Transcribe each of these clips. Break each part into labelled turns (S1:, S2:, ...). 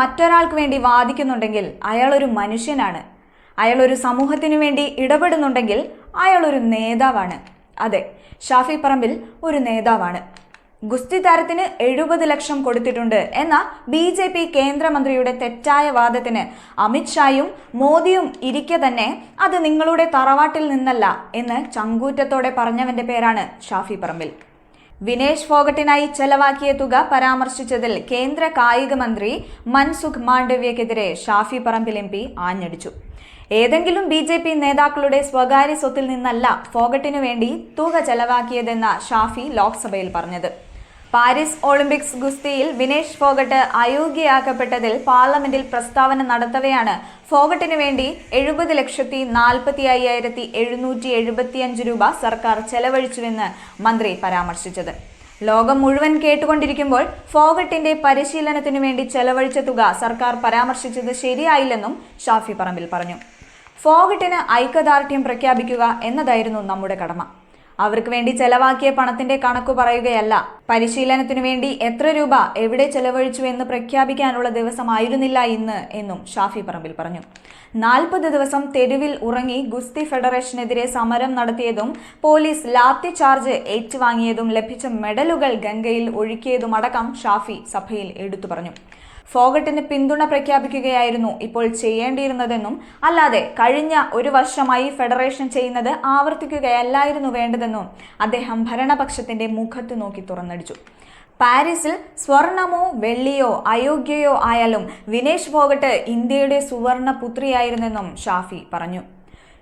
S1: മറ്റൊരാൾക്ക് വേണ്ടി വാദിക്കുന്നുണ്ടെങ്കിൽ അയാൾ ഒരു മനുഷ്യനാണ്. അയാൾ ഒരു സമൂഹത്തിനു വേണ്ടി ഇടപെടുന്നുണ്ടെങ്കിൽ അയാൾ ഒരു നേതാവാണ്. അതെ ഷാഫി പറമ്പിൽ ഒരു നേതാവാണ്. ഗുസ്തി താരത്തിന് എഴുപത് ലക്ഷം കൊടുത്തിട്ടുണ്ട് എന്ന ബി ജെ പി കേന്ദ്രമന്ത്രിയുടെ തെറ്റായ വാദത്തിന് അമിത്ഷായും മോദിയും ഇരിക്കെ തന്നെ അത് നിങ്ങളുടെ തറവാട്ടിൽ നിന്നല്ല എന്ന് ചങ്കൂറ്റത്തോടെ പറഞ്ഞവന്റെ പേരാണ് ഷാഫി പറമ്പിൽ. വിനേഷ് ഫോഗട്ടിനായി ചെലവാക്കിയ തുക പരാമർശിച്ചതിൽ കേന്ദ്ര കായിക മന്ത്രി മൻസുഖ് മാണ്ഡവ്യക്കെതിരെ ഷാഫി പറമ്പിൽ എം പി ആഞ്ഞടിച്ചു. ഏതെങ്കിലും ബി ജെ പി നേതാക്കളുടെ സ്വകാര്യ സ്വത്തിൽ നിന്നല്ല ഫോഗട്ടിനു വേണ്ടി തുക ചെലവാക്കിയതെന്ന ഷാഫി ലോക്സഭയിൽ പറഞ്ഞത്. പാരീസ് ഒളിമ്പിക്സ് ഗുസ്തിയിൽ വിനേഷ് ഫോഗട്ട് അയോഗ്യയാക്കപ്പെട്ടതിൽ പാർലമെന്റിൽ പ്രസ്താവന നടത്തവെയാണ്. ഫോഗട്ടിന് വേണ്ടി എഴുപത് ലക്ഷത്തി നാൽപ്പത്തി അയ്യായിരത്തി എഴുന്നൂറ്റി എഴുപത്തിയഞ്ച് രൂപ സർക്കാർ ചെലവഴിച്ചുവെന്ന് മന്ത്രി പരാമർശിച്ചത്. ലോകം മുഴുവൻ കേട്ടുകൊണ്ടിരിക്കുമ്പോൾ ഫോഗട്ടിന്റെ പരിശീലനത്തിനു വേണ്ടി ചെലവഴിച്ച തുക സർക്കാർ പരാമർശിച്ചത് ശരിയായില്ലെന്നും ഷാഫി പറമ്പിൽ പറഞ്ഞു. ഫോഗട്ടിന് ഐക്യദാർഢ്യം പ്രഖ്യാപിക്കുക എന്നതായിരുന്നു നമ്മുടെ കടമ. അവർക്ക് വേണ്ടി ചെലവാക്കിയ പണത്തിന്റെ കണക്കു പറയുകയല്ല. പരിശീലനത്തിനു വേണ്ടി എത്ര രൂപ എവിടെ ചെലവഴിച്ചു എന്ന് പ്രഖ്യാപിക്കാനുള്ള ദിവസമായിരുന്നില്ല ഇന്ന് എന്നും ഷാഫി പറമ്പിൽ പറഞ്ഞു. നാൽപ്പത് ദിവസം തെരുവിൽ ഉറങ്ങി ഗുസ്തി ഫെഡറേഷനെതിരെ സമരം നടത്തിയതും പോലീസ് ലാത്തി ചാർജ് ഏറ്റുവാങ്ങിയതും ലഭിച്ച മെഡലുകൾ ഗംഗയിൽ ഒഴുക്കിയതുമടക്കം ഷാഫി സഭയിൽ എടുത്തു പറഞ്ഞു. ഫോഗട്ടിന് പിന്തുണ പ്രഖ്യാപിക്കുകയായിരുന്നു ഇപ്പോൾ ചെയ്യേണ്ടിയിരുന്നതെന്നും അല്ലാതെ കഴിഞ്ഞ ഒരു വർഷമായി ഫെഡറേഷൻ ചെയ്യുന്നത് ആവർത്തിക്കുകയല്ലായിരുന്നു വേണ്ടതെന്നും അദ്ദേഹം ഭരണപക്ഷത്തിന്റെ മുഖത്ത് നോക്കി തുറന്നടിച്ചു. പാരീസിൽ സ്വർണമോ വെള്ളിയോ അയോഗ്യയോ ആയാലും വിനേഷ് ഫോഗട്ട് ഇന്ത്യയുടെ സുവർണ പുത്രിയായിരുന്നെന്നും ഷാഫി പറഞ്ഞു.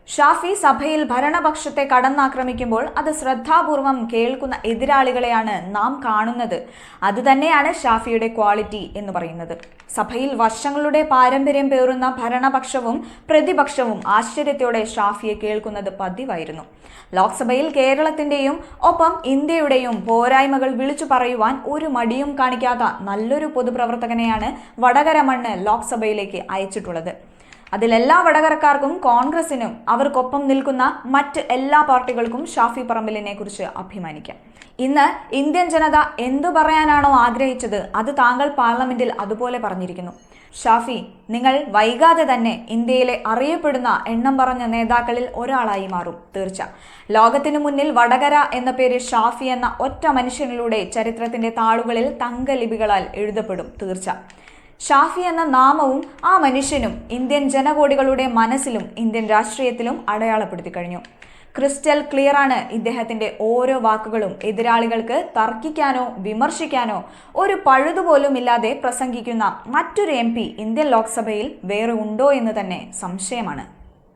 S1: ഷാഫി സഭയിൽ ഭരണപക്ഷത്തെ കടന്നാക്രമിക്കുമ്പോൾ അത് ശ്രദ്ധാപൂർവം കേൾക്കുന്ന എതിരാളികളെയാണ് നാം കാണുന്നത്. അതുതന്നെയാണ് ഷാഫിയുടെ ക്വാളിറ്റി എന്ന് പറയുന്നത്. സഭയിൽ വർഷങ്ങളുടെ പാരമ്പര്യം പേറുന്ന ഭരണപക്ഷവും പ്രതിപക്ഷവും ആശ്ചര്യത്തോടെ ഷാഫിയെ കേൾക്കുന്നത് പതിവായിരുന്നു. ലോക്സഭയിൽ കേരളത്തിന്റെയും ഒപ്പം ഇന്ത്യയുടെയും പോരായ്മകൾ വിളിച്ചു പറയുവാൻ ഒരു മടിയും കാണിക്കാത്ത നല്ലൊരു പൊതുപ്രവർത്തകനെയാണ് വടകര മണ്ണ് ലോക്സഭയിലേക്ക് അയച്ചിട്ടുള്ളത്. അതിലെല്ലാ വടകരക്കാർക്കും കോൺഗ്രസിനും അവർക്കൊപ്പം നിൽക്കുന്ന മറ്റ് എല്ലാ പാർട്ടികൾക്കും ഷാഫി പറമ്പിലിനെ കുറിച്ച് അഭിമാനിക്കാം. ഇന്ന് ഇന്ത്യൻ ജനത എന്തു പറയാനാണോ ആഗ്രഹിച്ചത് അത് താങ്കൾ പാർലമെന്റിൽ അതുപോലെ പറഞ്ഞിരിക്കുന്നു. ഷാഫി നിങ്ങൾ വൈകാതെ തന്നെ ഇന്ത്യയിലെ അറിയപ്പെടുന്ന എണ്ണം പറഞ്ഞ നേതാക്കളിൽ ഒരാളായി മാറും തീർച്ച. ലോകത്തിനു മുന്നിൽ വടകര എന്ന പേര് ഷാഫി എന്ന ഒറ്റ മനുഷ്യനിലൂടെ ചരിത്രത്തിന്റെ താളുകളിൽ തങ്കലിപികളാൽ എഴുതപ്പെടും തീർച്ച. ഷാഫി എന്ന നാമവും ആ മനുഷ്യനും ഇന്ത്യൻ ജനകോടികളുടെ മനസ്സിലും ഇന്ത്യൻ രാഷ്ട്രീയത്തിലും അടയാളപ്പെടുത്തി കഴിഞ്ഞു. ക്രിസ്റ്റൽ ക്ലിയർ ആണ് ഇദ്ദേഹത്തിന്റെ ഓരോ വാക്കുകളും എതിരാളികൾക്ക് തർക്കിക്കാനോ വിമർശിക്കാനോ ഒരു പഴുതുപോലും ഇല്ലാതെ പ്രസംഗിക്കുന്ന മറ്റൊരു എം ഇന്ത്യൻ ലോക്സഭയിൽ വേറെ ഉണ്ടോ എന്ന് തന്നെ സംശയമാണ്.